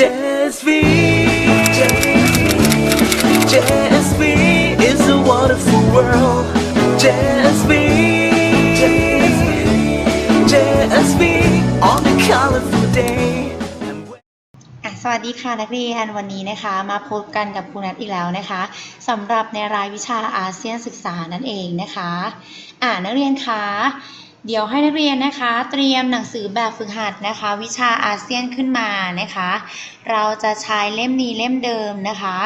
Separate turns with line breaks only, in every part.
JSV JSV is a wonderful world JSV JSV on a colorful day
สวัสดีค่ะนักเรียนวันนี้นะคะมาพบกันกับครูนัทอีกแล้วนะคะสำหรับในรายวิชาอาเซียนศึกษานั่นเองนะคะ อ่านักเรียนคะ เดี๋ยวให้นักเรียนนะคะ เตรียมหนังสือแบบฝึกหัดนะคะ วิชาอาเซียนขึ้นมานะคะ เราจะใช้เล่มนี้เล่มเดิมนะคะ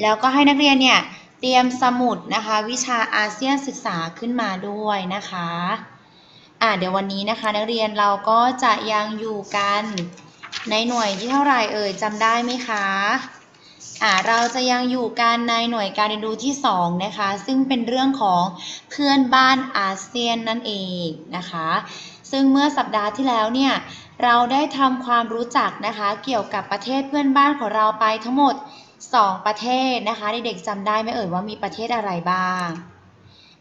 แล้วก็ให้นักเรียนเนี่ยเตรียมสมุดนะคะ วิชาอาเซียนศึกษาขึ้นมาด้วยนะคะอ่าเดี๋ยววันนี้นะคะ นักเรียนเราก็จะยังอยู่กันในหน่วยที่เท่าไหร่เอ่ยจำได้ไหมคะ อ่าเราจะยังอยู่กันในหน่วยการเรียนรู้ที่ 2 นะคะ ซึ่งเป็นเรื่องของเพื่อนบ้านอาเซียนนั่นเองนะคะ ซึ่งเมื่อสัปดาห์ที่แล้วเนี่ยเราได้ทำความรู้จักนะคะ เกี่ยวกับประเทศเพื่อนบ้านของเราไปทั้งหมด 2 ประเทศนะคะเด็กๆจำได้ไหมเอ่ยว่ามีประเทศอะไรบ้าง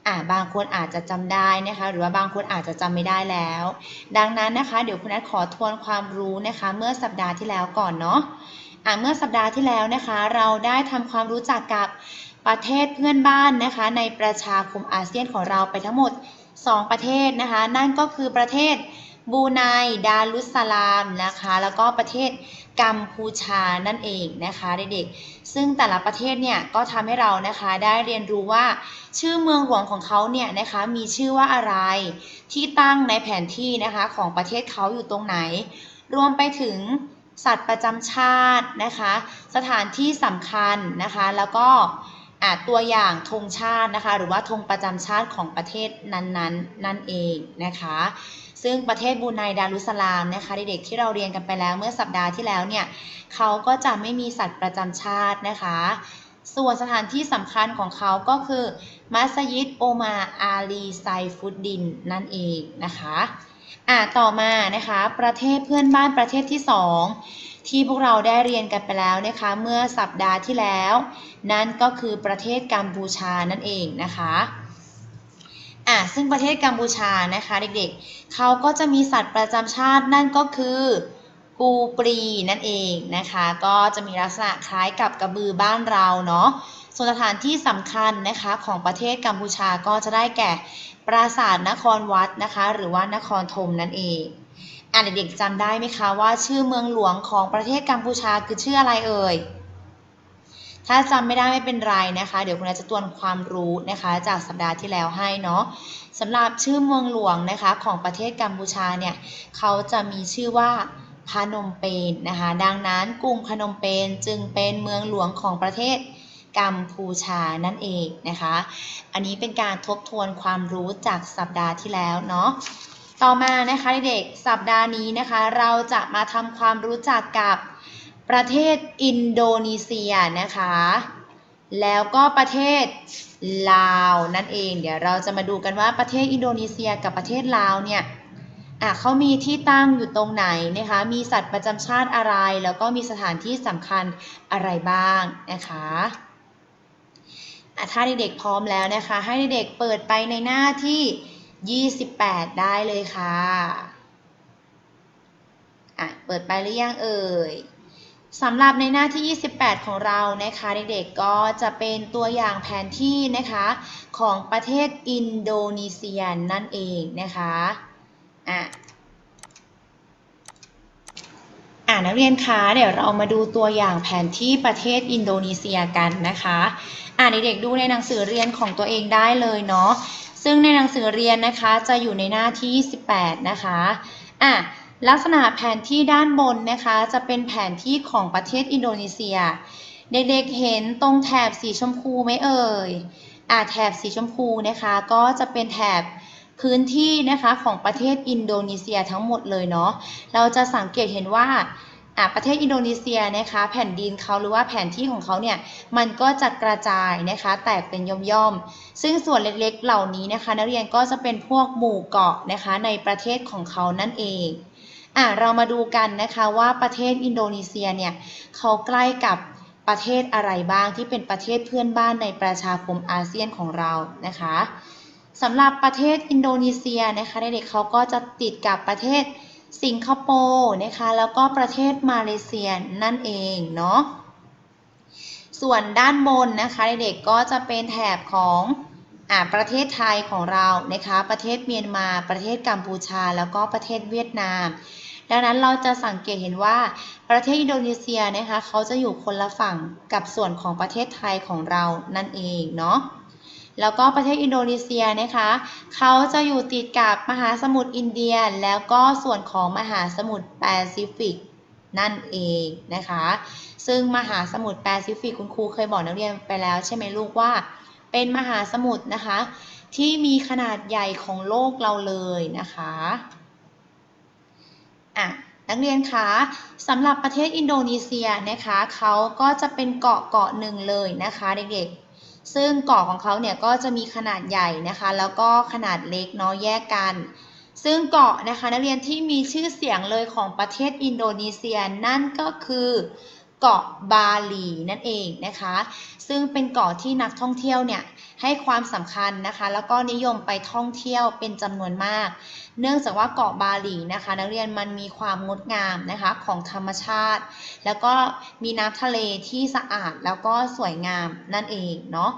อ่าบางคนอาจจะจำได้นะคะ หรือว่าบางคนอาจจะจำไม่ได้แล้ว ดังนั้นนะคะ เดี๋ยวคุณนัทขอทวนความรู้นะคะ เมื่อสัปดาห์ที่แล้วก่อนเนาะ เมื่อสัปดาห์ที่แล้วนะคะ เราได้ทำความรู้จักกับประเทศเพื่อนบ้านนะคะ ในประชาคมอาเซียนของเราไปทั้งหมด 2 ประเทศนะคะ นั่นก็คือประเทศบรูไนดารุสสลามนะคะ แล้วก็ประเทศกัมพูชานั่นเองนะคะเด็กๆซึ่งแต่ละประเทศเนี่ยก็ทำให้เรานะคะได้เรียนรู้ว่าชื่อเมืองหลวงของเขาเนี่ยนะคะมีชื่อว่าอะไรที่ตั้งในแผนที่นะคะของประเทศเขาอยู่ตรงไหน รวมไปถึง สัตว์ประจำชาตินะคะ สถานที่สำคัญนะคะ แล้วก็อ่าตัวอย่างธงชาตินะคะ หรือว่าธงประจำชาติของประเทศนั้นๆนั่นเองนะคะ ซึ่งประเทศบรูไนดารุสสลามนะคะเด็กๆที่เราเรียนกันไปแล้วเมื่อสัปดาห์ที่แล้วเนี่ยเขาก็จะไม่มีสัตว์ประจำชาตินะคะ ส่วนสถานที่สำคัญของเขาก็คือมัสยิดโอมาอาลีไซฟุดดินนั่นเองนะคะ อ่าต่อมานะคะประเทศเพื่อนบ้านประเทศที่สองที่พวกเราได้เรียนกันไปแล้วนะคะเมื่อสัปดาห์ที่แล้ว นั่นก็คือประเทศกัมพูชานั่นเองนะคะอ่าซึ่งประเทศกัมพูชานะคะเด็กๆเขาก็จะมีสัตว์ประจำชาตินั่นก็คือปูปรีนั่นเองนะคะ ก็จะมีลักษณะคล้ายกับกระบือบ้านเราเนาะ ส่วนสถานที่สำคัญนะคะของประเทศกัมพูชาก็จะได้แก่ ปราสาทนครวัดนะคะ หรือว่านครธมนั่นเองอ่าเด็กๆจำได้ไหมคะว่าชื่อเมืองหลวงของประเทศกัมพูชาคือชื่ออะไรเอ่ย ถ้าจำไม่ได้ไม่เป็นไรนะคะ เดี๋ยวคุณอาจะตวนความรู้นะคะจากสัปดาห์ที่แล้วให้เนาะสำหรับชื่อเมืองหลวงนะคะของประเทศกัมพูชาเนี่ยเขาจะมีชื่อว่าพนมเปญนะคะ ดังนั้นกรุงพนมเปญจึงเป็นเมืองหลวงของประเทศกั มพูชานั่นเองนะคะ อันนี้เป็นการทบทวนความรู้จากสัปดาห์ที่แล้วเนาะต่อมานะคะเด็กสัปดาห์นี้นะคะ เราจะมาทำความรู้จักกับประเทศอินโดนีเซียนะคะ แล้วก็ประเทศลาวนั่นเอง เดี๋ยวเราจะมาดูกันว่าประเทศอินโดนีเซียกับประเทศลาวเนี่ยอะเขามีที่ตั้งอยู่ตรงไหนนะคะ มีสัตว์ประจำชาติอะไร แล้วก็มีสถานที่สำคัญอะไรบ้างนะคะ ถ้าเด็กๆพร้อมแล้วนะคะ ให้เด็กๆเปิดไปในหน้าที่ 28 ได้เลยค่ะอะ เปิดไปหรือยังเอ่ยสำหรับในหน้าที่ 28 ของเรานะคะเด็กๆก็จะเป็นตัวอย่างแผนที่นะคะของประเทศอินโดนีเซียนั่นเองนะคะอะ อ่านักเรียนคะเดี๋ยวเรามาดูตัวอย่างแผนที่ประเทศอินโดนีเซียกันนะคะอ่าเด็กๆดูในหนังสือเรียนของตัวเองได้เลยเนาะซึ่งในหนังสือเรียนนะคะจะอยู่ในหน้าที่28นะคะอะลักษณะแผนที่ด้านบนนะคะจะเป็นแผนที่ของประเทศอินโดนีเซีย เด็กๆเห็นตรงแถบสีชมพูไหมเอ่ยอ่าแถบสีชมพูนะคะก็จะเป็นแถบ พื้นที่นะคะของประเทศอินโดนีเซียทั้งหมดเลยเนาะ เราจะสังเกตเห็นว่าประเทศอินโดนีเซียนะคะแผ่นดินเขาหรือว่าแผนที่ของเขาเนี่ยมันก็จะกระจายนะคะแตกเป็นย่อมๆ ซึ่งส่วนเล็กๆเหล่านี้นะคะ นักเรียนก็จะเป็นพวกหมู่เกาะนะคะในประเทศของเขานั่นเองอะเรามาดูกันนะคะว่าประเทศอินโดนีเซียเนี่ยเขาใกล้กับประเทศอะไรบ้างที่เป็นประเทศเพื่อนบ้านในประชาคมอาเซียนของเรานะคะ สำหรับประเทศอินโดนีเซียนะคะเด็กๆเขาก็จะติดกับประเทศสิงคโปร์นะคะแล้วก็ประเทศมาเลเซียนั่นเองเนาะส่วนด้านบนนะคะเด็กๆก็จะเป็นแถบของอ่าประเทศไทยของเรานะคะประเทศเมียนมาประเทศกัมพูชา แล้วก็ประเทศเวียดนาม ดังนั้นเราจะสังเกตเห็นว่าประเทศอินโดนีเซียนะคะเขาจะอยู่คนละฝั่งกับส่วนของประเทศไทยของเรานั่นเองเนาะ แล้วก็ประเทศอินโดนีเซียนะคะ เขาจะอยู่ติดกับมหาสมุทรอินเดีย แล้วก็ส่วนของมหาสมุทรแปซิฟิกนั่นเองนะคะ ซึ่งมหาสมุทรแปซิฟิกคุณครูเคยบอกนักเรียนไปแล้วใช่ไหมลูกว่า เป็นมหาสมุทรนะคะ ที่มีขนาดใหญ่ของโลกเราเลยนะคะอะนักเรียนคะสำหรับประเทศอินโดนีเซียนะคะเขาก็จะเป็นเกาะเกาะหนึ่งเลยนะคะเด็กๆ ซึ่งเกาะของเขาเนี่ยก็จะมีขนาดใหญ่นะคะ แล้วก็ขนาดเล็กเนาะแยกกัน ซึ่งเกาะนะคะนักเรียนที่มีชื่อเสียงเลยของประเทศอินโดนีเซียนั่นก็คือเกาะบาหลีนั่นเองนะคะ ซึ่งเป็นเกาะที่นักท่องเที่ยวเนี่ย ให้ความสำคัญนะคะ แล้วก็นิยมไปท่องเที่ยวเป็นจำนวนมาก เนื่องจากว่าเกาะบาหลีนะคะ นักเรียนมันมีความงดงามนะคะของธรรมชาติ แล้วก็มีน้ำทะเลที่สะอาดแล้วก็สวยงามนั่นเองเนาะ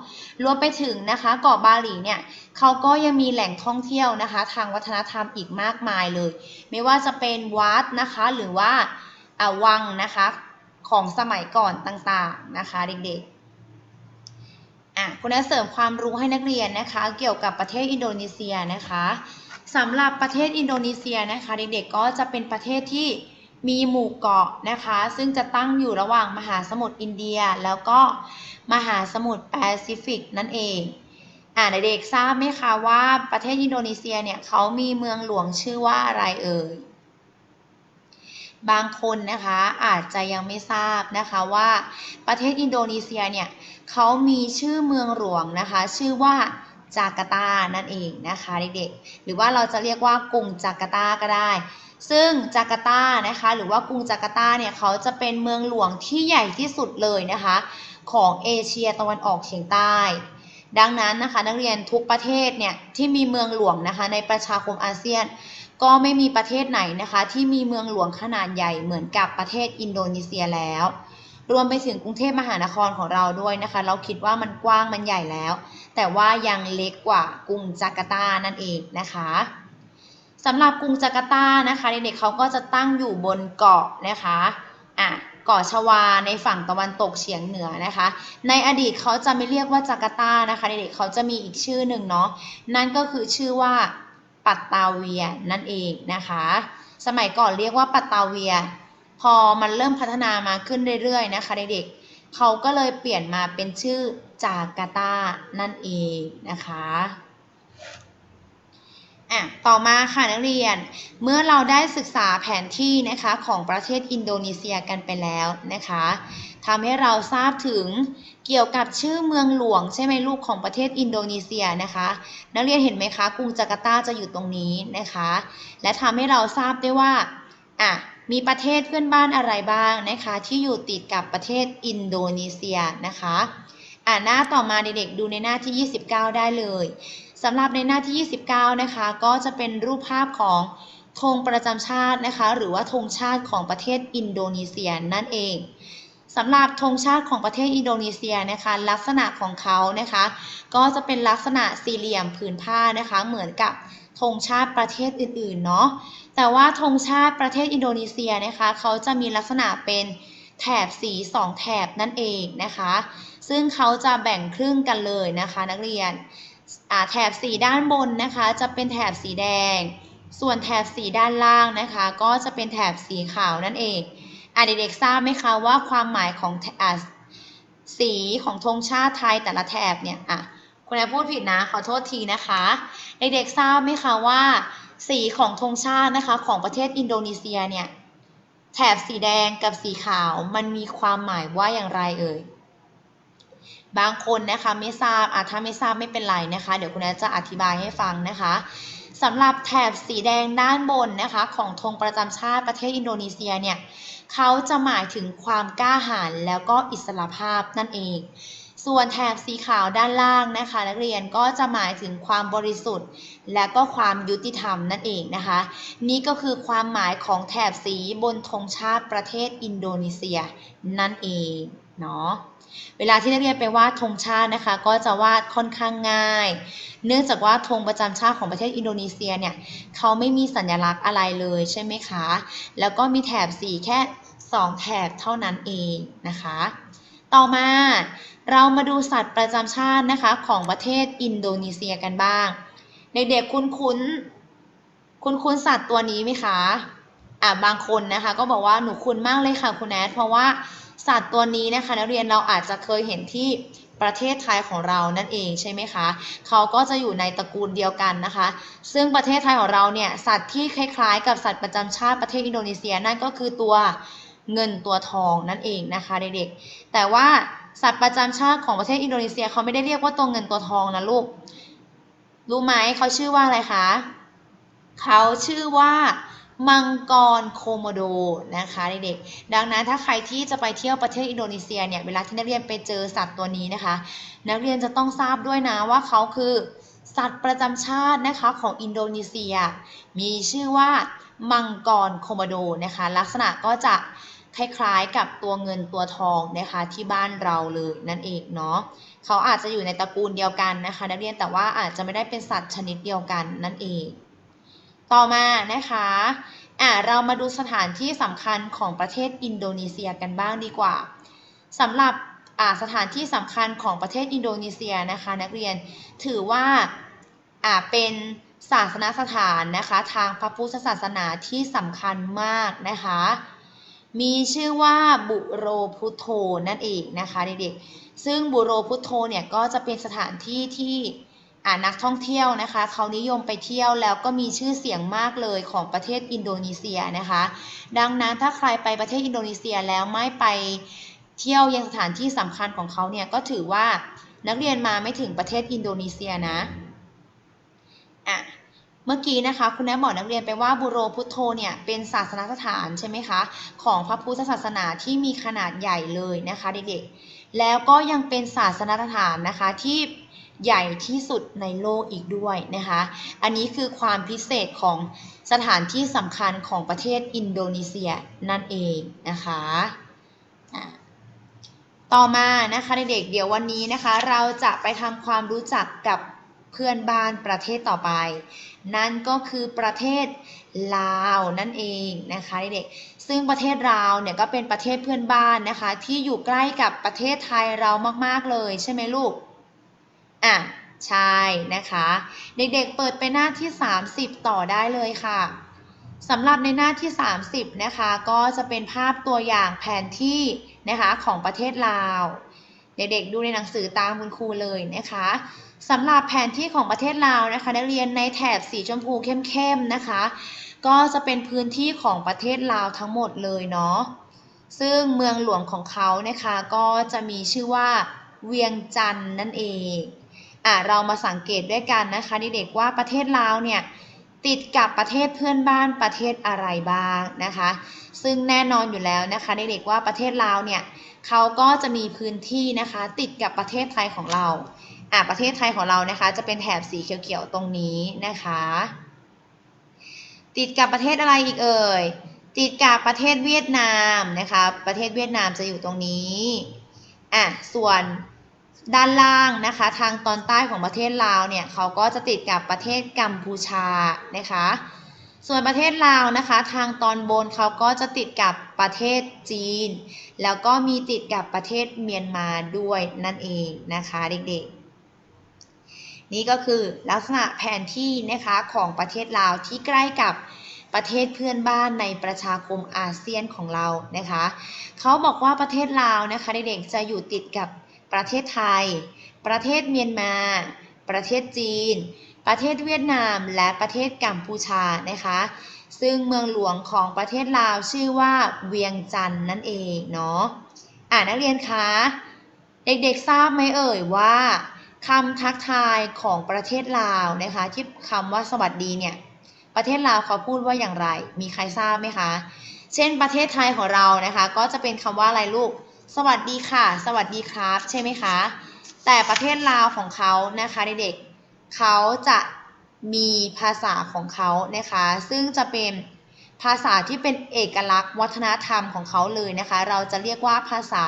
รวมไปถึงนะคะเกาะบาหลีเนี่ยเขาก็ยังมีแหล่งท่องเที่ยวนะคะ ทางวัฒนธรรมอีกมากมายเลย ไม่ว่าจะเป็นวัดนะคะหรือว่าอวังนะคะของสมัยก่อนต่างๆนะคะเด็กๆ อะคุณนัเสริมความรู้ให้นักเรียนนะคะ เกี่ยวกับประเทศอินโดนีเซียนะคะสำหรับประเทศอินโดนีเซียนะคะเด็กๆก็จะเป็นประเทศที่มีหมู่เกาะนะคะ ซึ่งจะตั้งอยู่ระหว่างมหาสมุทรอินเดีย แล้วก็มหาสมุทรแปซิฟิกนั่นเองอ่าเด็กๆทราบไหมคะว่าประเทศอินโดนีเซียเนี่ยเขามีเมืองหลวงชื่อว่าอะไรเอ่ย บางคนนะคะอาจจะยังไม่ทราบนะคะว่าประเทศอินโดนีเซียเนี่ยเขามีชื่อเมืองหลวงนะคะ ชื่อว่าจาการ์ตานั่นเองนะคะเด็กๆ หรือว่าเราจะเรียกว่ากรุงจาการ์ตาก็ได้ ซึ่งจาการ์ตานะคะหรือว่ากรุงจาการ์ตาเนี่ยเขาจะเป็นเมืองหลวงที่ใหญ่ที่สุดเลยนะคะ ของเอเชียตะวันออกเฉียงใต้ ดังนั้นนะคะนักเรียนทุกประเทศเนี่ยที่มีเมืองหลวงนะคะในประชาคมอาเซียน ก็ไม่มีประเทศไหนนะคะ ที่มีเมืองหลวงขนาดใหญ่เหมือนกับประเทศอินโดนีเซียแล้ว รวมไปถึงกรุงเทพมหานครของเราด้วยนะคะ เราคิดว่ามันกว้างมันใหญ่แล้ว แต่ว่ายังเล็กกว่ากรุงจาการ์ตานั่นเองนะคะสำหรับกรุงจาการ์ตานะคะเด็กๆเขาก็จะตั้งอยู่บนเกาะนะคะอะเกาะชวาในฝั่งตะวันตกเฉียงเหนือนะคะ ในอดีตเขาจะไม่เรียกว่าจาการ์ตานะคะเด็กๆเขาจะมีอีกชื่อหนึ่งเนาะนั่นก็คือชื่อว่า ปัตตาเวียนั่นเองนะคะ สมัยก่อนเรียกว่าปัตตาเวีย พอมันเริ่มพัฒนามาขึ้นเรื่อยๆนะคะเด็กๆเขาก็เลยเปลี่ยนมาเป็นชื่อจาการ์ตานั่นเองนะคะ อะต่อมาค่ะนักเรียน เมื่อเราได้ศึกษาแผนที่นะคะของประเทศอินโดนีเซียกันไปแล้วนะคะทำให้เราทราบถึงเกี่ยวกับชื่อเมืองหลวง ใช่ไหมลูกของประเทศอินโดนีเซียนะคะ นักเรียนเห็นไหมคะกรุงจาการ์ตาจะอยู่ตรงนี้นะคะ และทำให้เราทราบได้ว่าอะมีประเทศเพื่อนบ้านอะไรบ้างนะคะ ที่อยู่ติดกับประเทศอินโดนีเซียนะคะอะหน้าต่อมาเด็กๆดูในหน้าที่ 29 ได้เลย สำหรับในหน้าที่ 29 นะคะ ก็จะเป็นรูปภาพของธงประจำชาตินะคะ หรือว่าธงชาติของประเทศอินโดนีเซียนั่นเองสำหรับธงชาติของประเทศอินโดนีเซียนะคะ ลักษณะของเขานะคะ ก็จะเป็นลักษณะสี่เหลี่ยมผืนผ้านะคะ เหมือนกับธงชาติประเทศอื่นๆเนาะแต่ว่าธงชาติประเทศอินโดนีเซียนะคะ เขาจะมีลักษณะเป็นแถบสีสองแถบนั่นเองนะคะ ซึ่งเขาจะแบ่งครึ่งกันเลยนะคะ นักเรียน แถบสีด้านบนนะคะจะเป็นแถบสีแดง ส่วนแถบสีด้านล่างนะคะ ก็จะเป็นแถบสีขาวนั่นเองอ่าเด็กๆทราบไหมคะว่าความหมายของสีของธงชาติไทยแต่ละแถบเนี่ยอะคุณแม่พูดผิดนะขอโทษทีนะคะเด็กๆทราบไหมคะว่า สีของธงชาตินะคะของประเทศอินโดนีเซียเนี่ยแถบสีแดงกับสีขาวมันมีความหมายว่าอย่างไรเอ่ย บางคนนะคะไม่ทราบอะถ้าไม่ทราบไม่เป็นไรนะคะ เดี๋ยวคุณแม่จะอธิบายให้ฟังนะคะสำหรับแถบสีแดงด้านบนนะคะของธงประจำชาติประเทศอินโดนีเซียเนี่ยเขาจะหมายถึงความกล้าหาญแล้วก็อิสรภาพนั่นเอง ส่วนแถบสีขาวด้านล่างนะคะ นักเรียนก็จะหมายถึงความบริสุทธิ์ และก็ความยุติธรรมนั่นเองนะคะ นี่ก็คือความหมายของแถบสีบนธงชาติประเทศอินโดนีเซียนั่นเองเนาะ เวลาที่นักเรียนไปวาดธงชาตินะคะ ก็จะวาดค่อนข้างง่าย เนื่องจากว่าธงประจำชาติของประเทศอินโดนีเซียเนี่ยเขาไม่มีสัญลักษณ์อะไรเลยใช่ไหมคะ แล้วก็มีแถบสีแค่ 2 แถบเท่านั้นเองนะคะ ต่อมาเรามาดูสัตว์ประจำชาตินะคะของประเทศอินโดนีเซียกันบ้าง ในเด็กคุ้นคุ้นคุ้นคุ้นสัตว์ตัวนี้ไหมคะอ่าบางคนนะคะ ก็บอกว่าหนูคุ้นมากเลยค่ะคุณแอดเพราะว่า สัตว์ตัวนี้นะคะนักเรียนเราอาจจะเคยเห็นที่ประเทศไทยของเรานั่นเองใช่ไหมคะ เขาก็จะอยู่ในตระกูลเดียวกันนะคะ ซึ่งประเทศไทยของเราเนี่ยสัตว์ที่คล้ายๆ กับสัตว์ประจำชาติประเทศอินโดนีเซียนั่นก็คือตัวเงินตัวทองนั่นเองนะคะเด็กๆ แต่ว่าสัตว์ประจำชาติของประเทศอินโดนีเซียเขาไม่ได้เรียกว่าตัวเงินตัวทองนะลูก รู้ไหมเขาชื่อว่าอะไรคะ เขาชื่อว่า มังกรโคโมโดนะคะเด็กๆดังนั้นถ้าใครที่จะไปเที่ยวประเทศอินโดนีเซียเนี่ยเวลาที่นักเรียนไปเจอสัตว์ตัวนี้นะคะ นักเรียนจะต้องทราบด้วยนะว่าเขาคือสัตว์ประจำชาตินะคะของอินโดนีเซีย มีชื่อว่ามังกรโคโมโดนะคะ ลักษณะก็จะคล้ายๆกับตัวเงินตัวทองนะคะที่บ้านเราเลยนั่นเองเนาะเขาอาจจะอยู่ในตระกูลเดียวกันนะคะ นักเรียนแต่ว่าอาจจะไม่ได้เป็นสัตว์ชนิดเดียวกันนั่นเอง ต่อมานะคะอะเรามาดูสถานที่สำคัญของประเทศอินโดนีเซียกันบ้างดีกว่าสำหรับอะสถานที่สำคัญของประเทศอินโดนีเซียนะคะนักเรียนถือว่าอะเป็นศาสนสถานนะคะทางพระพุทธศาสนาที่สำคัญมากนะคะมีชื่อว่าบุโรพุทโธนั่นเองนะคะเด็กๆซึ่งบุโรพุทโธเนี่ยก็จะเป็นสถานที่ที่ อ่านักท่องเที่ยวนะคะเขานิยมไปเที่ยวแล้วก็มีชื่อเสียงมากเลยของประเทศอินโดนีเซียนะคะ ดังนั้นถ้าใครไปประเทศอินโดนีเซียแล้วไม่ไปเที่ยวยังสถานที่สำคัญของเขาเนี่ยก็ถือว่านักเรียนมาไม่ถึงประเทศอินโดนีเซียนะอะเมื่อกี้นะคะคุณแม่บอกนักเรียนไปว่าบุโรพุทโธเนี่ยเป็นศาสนสถานใช่ไหมคะของพระพุทธศาสนาที่มีขนาดใหญ่เลยนะคะเด็กๆแล้วก็ยังเป็นศาสนสถานนะคะที่ ใหญ่ที่สุดในโลกอีกด้วยนะคะ อันนี้คือความพิเศษของสถานที่สำคัญของประเทศอินโดนีเซียนั่นเองนะคะต่อมานะคะเด็กๆเดี๋ยววันนี้นะคะ เราจะไปทำความรู้จักกับเพื่อนบ้านประเทศต่อไป นั่นก็คือประเทศลาวนั่นเองนะคะเด็กๆซึ่งประเทศลาวเนี่ยก็เป็นประเทศเพื่อนบ้านนะคะ ที่อยู่ใกล้กับประเทศไทยเรามากๆเลยใช่ไหมลูก อะใช่นะคะ เด็กๆเปิดไปหน้าที่ 30 ต่อได้เลยค่ะสำหรับในหน้าที่ 30 นะคะ ก็จะเป็นภาพตัวอย่างแผนที่นะคะของประเทศลาว เด็กๆดูในหนังสือตามคุณครูเลยนะคะสำหรับแผนที่ของประเทศลาวนะคะ นักเรียนในแถบสีชมพูเข้มๆนะคะ ก็จะเป็นพื้นที่ของประเทศลาวทั้งหมดเลยเนาะซึ่งเมืองหลวงของเขานะคะก็จะมีชื่อว่าเวียงจันทร์นั่นเอง อะเรามาสังเกตด้วยกันนะคะเด็กๆว่าประเทศลาวเนี่ยติดกับประเทศเพื่อนบ้านประเทศอะไรบ้างนะคะ ซึ่งแน่นอนอยู่แล้วนะคะเด็กๆว่าประเทศลาวเนี่ยเขาก็จะมีพื้นที่นะคะติดกับประเทศไทยของเราอะประเทศไทยของเรานะคะ จะเป็นแถบสีเขียวๆตรงนี้นะคะ ติดกับประเทศอะไรอีกเอ่ยติดกับประเทศเวียดนามนะคะ ประเทศเวียดนามจะอยู่ตรงนี้อะส่วน ด้านล่างนะคะทางตอนใต้ของประเทศลาวเนี่ยเขาก็จะติดกับประเทศกัมพูชานะคะ ส่วนประเทศลาวนะคะ ทางตอนบนเขาก็จะติดกับประเทศจีน แล้วก็มีติดกับประเทศเมียนมาด้วยนั่นเองนะคะเด็กๆ นี่ก็คือลักษณะแผนที่นะคะของประเทศลาวที่ใกล้กับประเทศเพื่อนบ้านในประชาคมอาเซียนของเรานะคะ เขาบอกว่าประเทศลาวนะคะเด็กๆจะอยู่ติดกับ ประเทศไทย ประเทศเมียนมา ประเทศจีน ประเทศเวียดนาม และประเทศกัมพูชานะคะ ซึ่งเมืองหลวงของประเทศลาวชื่อว่าเวียงจันทร์นั่นเองเนาะอ่านักเรียนคะเด็กๆทราบไหมเอ่ยว่าคำทักทายของประเทศลาวนะคะที่คำว่าสวัสดีเนี่ยประเทศลาวเขาพูดว่าอย่างไร มีใครทราบไหมคะ เช่นประเทศไทยของเรานะคะ ก็จะเป็นคำว่าอะไรลูก สวัสดีค่ะ สวัสดีครับ ใช่ไหมคะ แต่ประเทศลาวของเขานะคะเด็กๆเขาจะมีภาษาของเขานะคะ ซึ่งจะเป็นภาษาที่เป็นเอกลักษณ์วัฒนธรรมของเขาเลยนะคะ เราจะเรียกว่าภาษา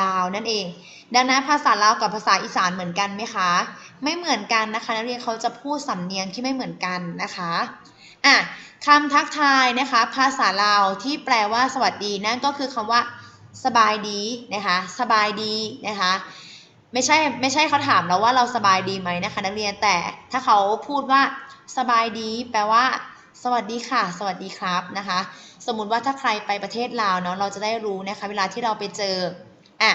ลาวนั่นเอง ดังนั้นภาษาลาวกับภาษาอีสานเหมือนกันไหมคะ ไม่เหมือนกันนะคะนักเรียนเขาจะพูดสำเนียงที่ไม่เหมือนกันนะคะอะคำทักทายนะคะ ภาษาลาวที่แปลว่าสวัสดีนั่นก็คือคำว่า สบายดีนะคะสบายดีนะคะไม่ใช่ไม่ใช่เขาถามเราว่าเราสบายดีไหมนะคะนักเรียนแต่ถ้าเขาพูดว่าสบายดี แปลว่า สวัสดีค่ะ สวัสดีครับนะคะ สมมุติว่าถ้าใครไปประเทศลาวเนาะเราจะได้รู้นะคะเวลาที่เราไปเจออะ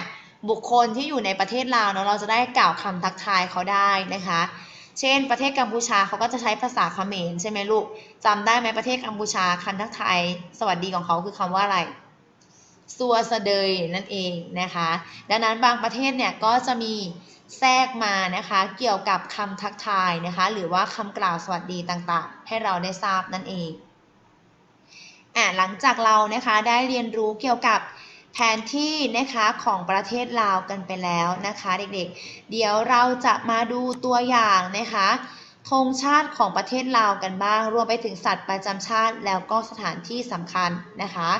บุคคลที่อยู่ในประเทศลาวเนาะเราจะได้กล่าวคำทักทายเขาได้นะคะ เช่น ประเทศกัมพูชาเขาก็จะใช้ภาษาเขมรใช่ไหมลูกจำได้ไหมประเทศกัมพูชาคำทักทายสวัสดีของเขาคือคำว่าอะไร ซัวสะเดยนั่นเองนะคะ ดังนั้นบางประเทศเนี่ยก็จะมีแทรกมานะคะเกี่ยวกับคำทักทายนะคะ หรือว่าคำกล่าวสวัสดีต่างๆ ให้เราได้ทราบนั่นเองอะหลังจากเรานะคะได้เรียนรู้เกี่ยวกับแผนที่นะคะของประเทศลาวกันไปแล้วนะคะเด็กๆเดี๋ยวเราจะมาดูตัวอย่างนะคะธงชาติของประเทศลาวกันบ้าง รวมไปถึงสัตว์ประจำชาติแล้วก็สถานที่สำคัญนะคะ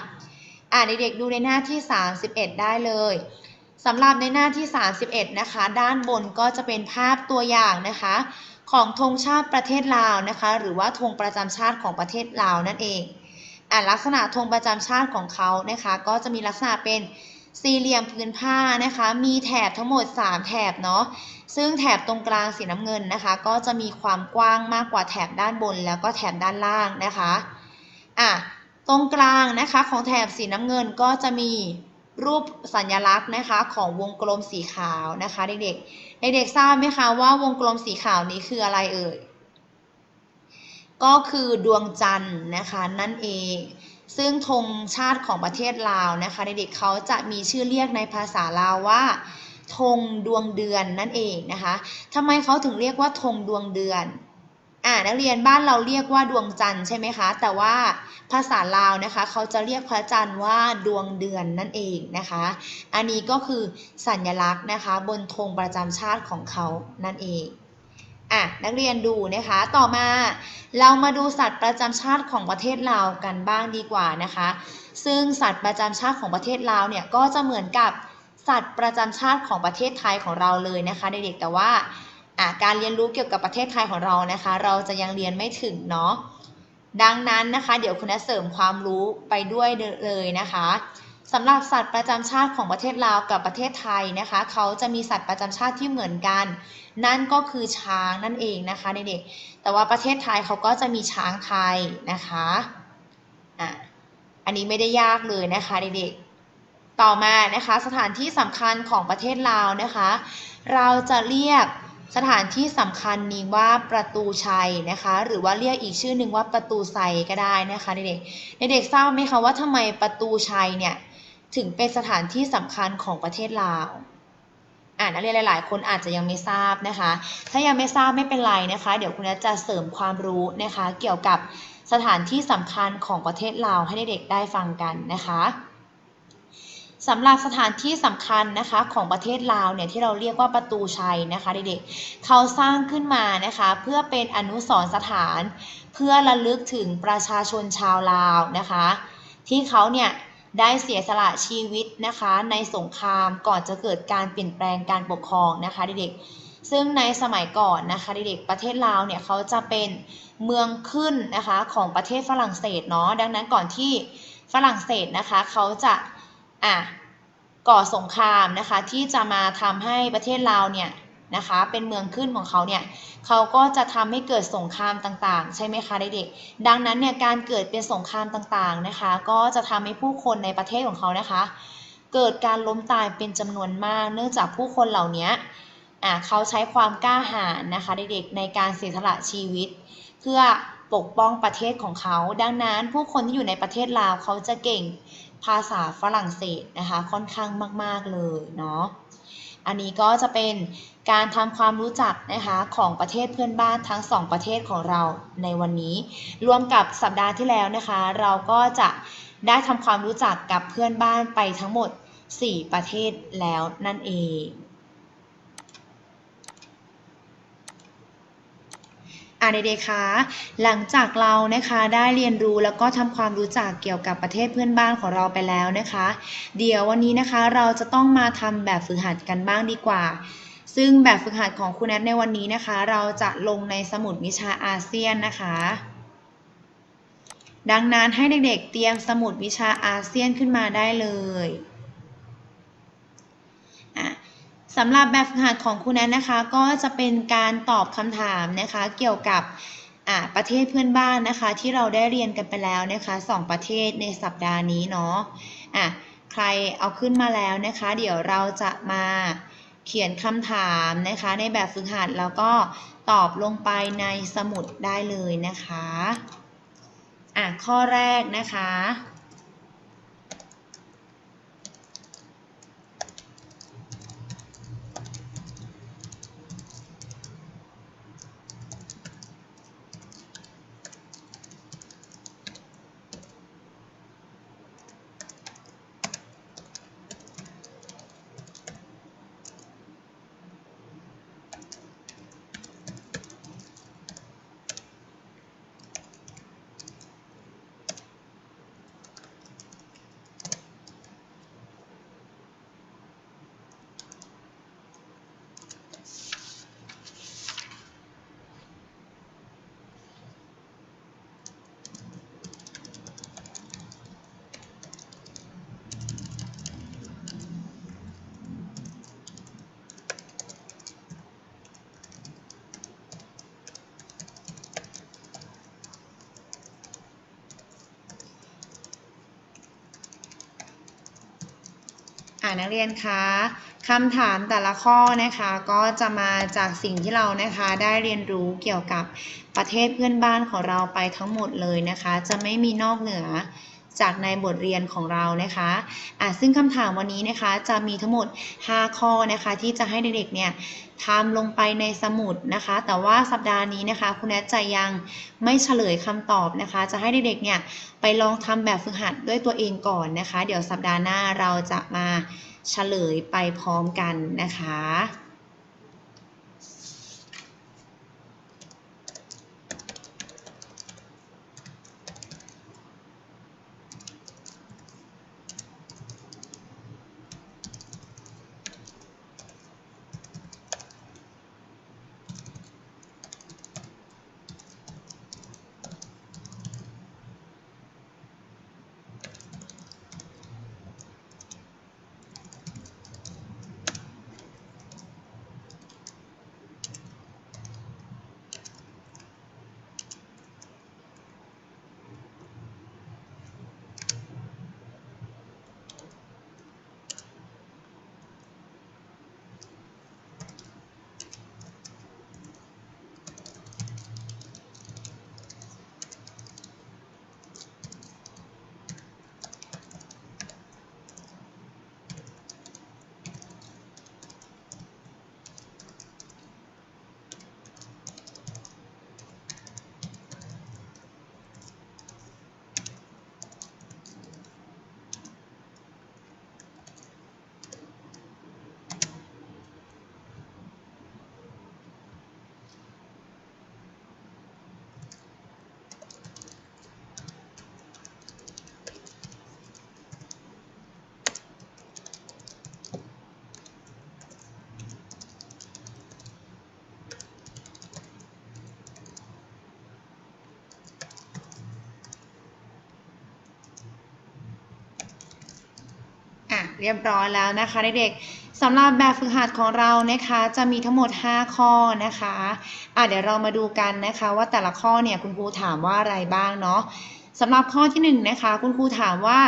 อ่าเด็กๆดูในหน้าที่ 31 ได้เลยสำหรับในหน้าที่ 31 นะคะ ด้านบนก็จะเป็นภาพตัวอย่างนะคะ ของธงชาติประเทศลาวนะคะ หรือว่าธงประจำชาติของประเทศลาวนั่นเองอ่าลักษณะธงประจำชาติของเขานะคะ ก็จะมีลักษณะเป็นสี่เหลี่ยมพื้นผ้านะคะ มีแถบทั้งหมด 3 แถบเนาะ ซึ่งแถบตรงกลางสีน้ำเงินนะคะ ก็จะมีความกว้างมากกว่าแถบด้านบนแล้วก็แถบด้านล่างนะคะ อะ ตรงกลางนะคะของแถบสีน้ำเงินก็จะมีรูปสัญลักษณ์นะคะของวงกลมสีขาวนะคะเด็กๆ เด็กๆทราบไหมคะว่าวงกลมสีขาวนี้คืออะไรเอ่ย ก็คือดวงจันทร์นะคะนั่นเอง ซึ่งธงชาติของประเทศลาวนะคะเด็กๆเขาจะมีชื่อเรียกในภาษาลาวว่าธงดวงเดือนนั่นเองนะคะทำไมเขาถึงเรียกว่าธงดวงเดือน อ่านักเรียนบ้านเราเรียกว่าดวงจันทร์ใช่ไหมคะ แต่ว่าภาษาลาวนะคะ เขาจะเรียกพระจันทร์ว่าดวงเดือนนั่นเองนะคะ อันนี้ก็คือสัญลักษณ์นะคะ บนธงประจำชาติของเขานั่นเองอะนักเรียนดูนะคะ ต่อมาเรามาดูสัตว์ประจำชาติของประเทศลาวกันบ้างดีกว่านะคะ ซึ่งสัตว์ประจำชาติของประเทศลาวเนี่ยก็จะเหมือนกับสัตว์ประจำชาติของประเทศไทยของเราเลยนะคะเด็กๆแต่ว่า อะการเรียนรู้เกี่ยวกับประเทศไทยของเรานะคะ เราจะยังเรียนไม่ถึงเนาะดังนั้นนะคะ เดี๋ยวคุณจะเสริมความรู้ไปด้วยเลยนะคะสำหรับสัตว์ประจำชาติของประเทศลาวกับประเทศไทยนะคะ เขาจะมีสัตว์ประจำชาติที่เหมือนกัน นั่นก็คือช้างนั่นเองนะคะเด็กๆแต่ว่าประเทศไทยเขาก็จะมีช้างไทยนะคะอะอันนี้ไม่ได้ยากเลยนะคะเด็กๆต่อมานะคะ สถานที่สำคัญของประเทศลาวนะคะ เราจะเรียก สถานที่สำคัญนี้ว่าประตูชัยนะคะ หรือว่าเรียกอีกชื่อหนึ่งว่าประตูไซก็ได้นะคะเด็กๆเด็กๆทราบไหมคะว่าทำไมประตูชัยเนี่ยถึงเป็นสถานที่สำคัญของประเทศลาวอ่านักเรียนหลาย ๆ คนอาจจะยังไม่ทราบนะคะ ถ้ายังไม่ทราบไม่เป็นไรนะคะ เดี๋ยวคุณนัทจะเสริมความรู้นะคะ เกี่ยวกับสถานที่สำคัญของประเทศลาวให้เด็กๆได้ฟังกันนะคะ สำหรับสถานที่สำคัญนะคะของประเทศลาวเนี่ยที่เราเรียกว่าประตูชัยนะคะเด็กๆเขาสร้างขึ้นมานะคะเพื่อเป็นอนุสรณ์สถาน เพื่อระลึกถึงประชาชนชาวลาวนะคะ ที่เขาเนี่ยได้เสียสละชีวิตนะคะในสงครามก่อนจะเกิดการเปลี่ยนแปลงการปกครองนะคะเด็กๆ ซึ่งในสมัยก่อนนะคะเด็กๆ ประเทศลาวเนี่ยเขาจะเป็นเมืองขึ้นนะคะของประเทศฝรั่งเศสเนาะดังนั้นก่อนที่ฝรั่งเศสนะคะเขาจะ อะก่อสงครามนะคะที่จะมาทำให้ประเทศลาวเนี่ยนะคะเป็นเมืองขึ้นของเขาเนี่ยเขาก็จะทำให้เกิดสงครามต่างๆ ใช่ไหมคะเด็กๆดังนั้นเนี่ยการเกิดเป็นสงครามต่างๆนะคะ ก็จะทำให้ผู้คนในประเทศของเขานะคะ เกิดการล้มตายเป็นจำนวนมาก เนื่องจากผู้คนเหล่านี้อะเขาใช้ความกล้าหาญนะคะเด็กๆในการเสียสละชีวิต เพื่อปกป้องประเทศของเขา ดังนั้นผู้คนที่อยู่ในประเทศลาวเขาจะเก่ง ภาษาฝรั่งเศสนะคะค่อนข้างมาก ๆ เลยเนาะอันนี้ก็จะเป็นการทำความรู้จักนะคะของประเทศเพื่อนบ้านทั้งสองประเทศของเราในวันนี้ รวมกับสัปดาห์ที่แล้วนะคะ เราก็จะได้ทำความรู้จักกับเพื่อนบ้านไปทั้งหมด 4 ประเทศแล้วนั่นเอง อ่าเด็กๆคะหลังจากเรานะคะได้เรียนรู้แล้วก็ทำความรู้จักเกี่ยวกับประเทศเพื่อนบ้านของเราไปแล้วนะคะ เดี๋ยววันนี้นะคะเราจะต้องมาทำแบบฝึกหัดกันบ้างดีกว่า ซึ่งแบบฝึกหัดของคุณแอทในวันนี้นะคะ เราจะลงในสมุดวิชาอาเซียนนะคะ ดังนั้นให้เด็กๆเตรียมสมุดวิชาอาเซียนขึ้นมาได้เลยอะ สำหรับแบบฝึกหัดของคุณแอนนะคะ ก็จะเป็นการตอบคำถามนะคะ เกี่ยวกับประเทศเพื่อนบ้านนะคะ ที่เราได้เรียนกันไปแล้วนะคะสองประเทศในสัปดาห์นี้เนาะอะใครเอาขึ้นมาแล้วนะคะ เดี๋ยวเราจะมาเขียนคำถามนะคะ ในแบบฝึกหัดแล้วก็ตอบลงไปในสมุดได้เลยนะคะอะข้อแรกนะคะ อ่านักเรียนคะคำถามแต่ละข้อนะคะก็จะมาจากสิ่งที่เรานะคะได้เรียนรู้เกี่ยวกับประเทศเพื่อนบ้านของเราไปทั้งหมดเลยนะคะ จะไม่มีนอกเหนือ จากในบทเรียนของเรานะคะอะซึ่งคำถามวันนี้นะคะจะมีทั้งหมด 5 ข้อนะคะที่จะให้เด็กๆเนี่ยทำลงไปในสมุดนะคะ แต่ว่าสัปดาห์นี้นะคะคุณแอทจะยังไม่เฉลยคำตอบนะคะ จะให้เด็กๆเนี่ยไปลองทำแบบฝึกหัดด้วยตัวเองก่อนนะคะ เดี๋ยวสัปดาห์หน้าเราจะมาเฉลยไปพร้อมกันนะคะ เรียบร้อยแล้วนะคะเด็กๆสำหรับแบบฝึกหัดของเรานะคะจะมีทั้งหมด 5 ข้อนะคะอะเดี๋ยวเรามาดูกันนะคะว่าแต่ละข้อเนี่ยคุณครูถามว่าอะไรบ้างเนาะสำหรับข้อที่1นงนะคะคุณครูถามว่า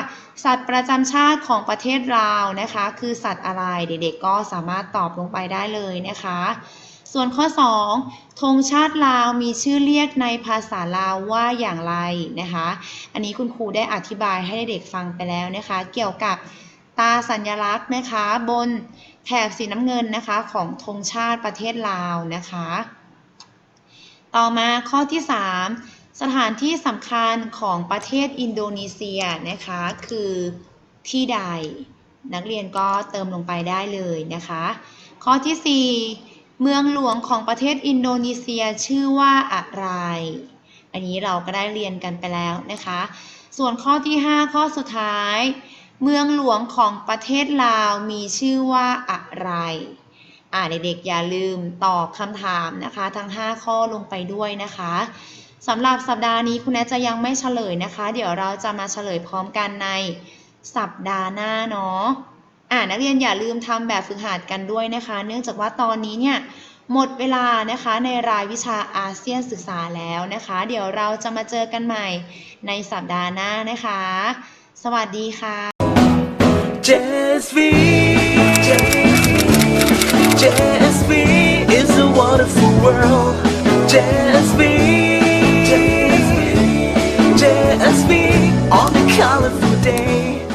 สัตว์ประจำชาติของประเทศลาวนะคะ คือสัตว์อะไรเด็กๆก็สามารถตอบลงไปได้เลยนะคะ ส่วนข้อ 2ธงชาติลาวมีชื่อเรียกในภาษาลาวว่าอย่างไรนะคะ อันนี้คุณครูได้อธิบายให้เด็กๆฟังไปแล้วนะคะ เกี่ยวกับ ตาสัญลักษณ์นะคะ บนแถบสีน้ำเงินนะคะของธงชาติประเทศลาวนะคะ ต่อมาข้อที่ 3 สถานที่สำคัญของประเทศอินโดนีเซียนะคะคือที่ใด นักเรียนก็เติมลงไปได้เลยนะคะ ข้อที่ 4 เมืองหลวงของประเทศอินโดนีเซียชื่อว่าอะไร อันนี้เราก็ได้เรียนกันไปแล้วนะคะ ส่วนข้อที่ 5 ข้อสุดท้าย เมืองหลวงของประเทศลาวมีชื่อว่าอะไร อ่าเด็กๆอย่าลืมตอบคำถามนะคะ ทั้ง 5 ข้อลงไปด้วยนะคะสำหรับสัปดาห์นี้คุณแอจะยังไม่เฉลยนะคะ เดี๋ยวเราจะมาเฉลยพร้อมกันในสัปดาห์หน้าเนาะอ่านักเรียนอย่าลืมทำแบบฝึกหัดกันด้วยนะคะ เนื่องจากว่าตอนนี้เนี่ยหมดเวลานะคะในรายวิชาอาเซียนศึกษาแล้วนะคะ เดี๋ยวเราจะมาเจอกันใหม่ในสัปดาห์หน้านะคะ สวัสดีค่ะ
JSV JSV is a wonderful world JSV JSV on a colorful day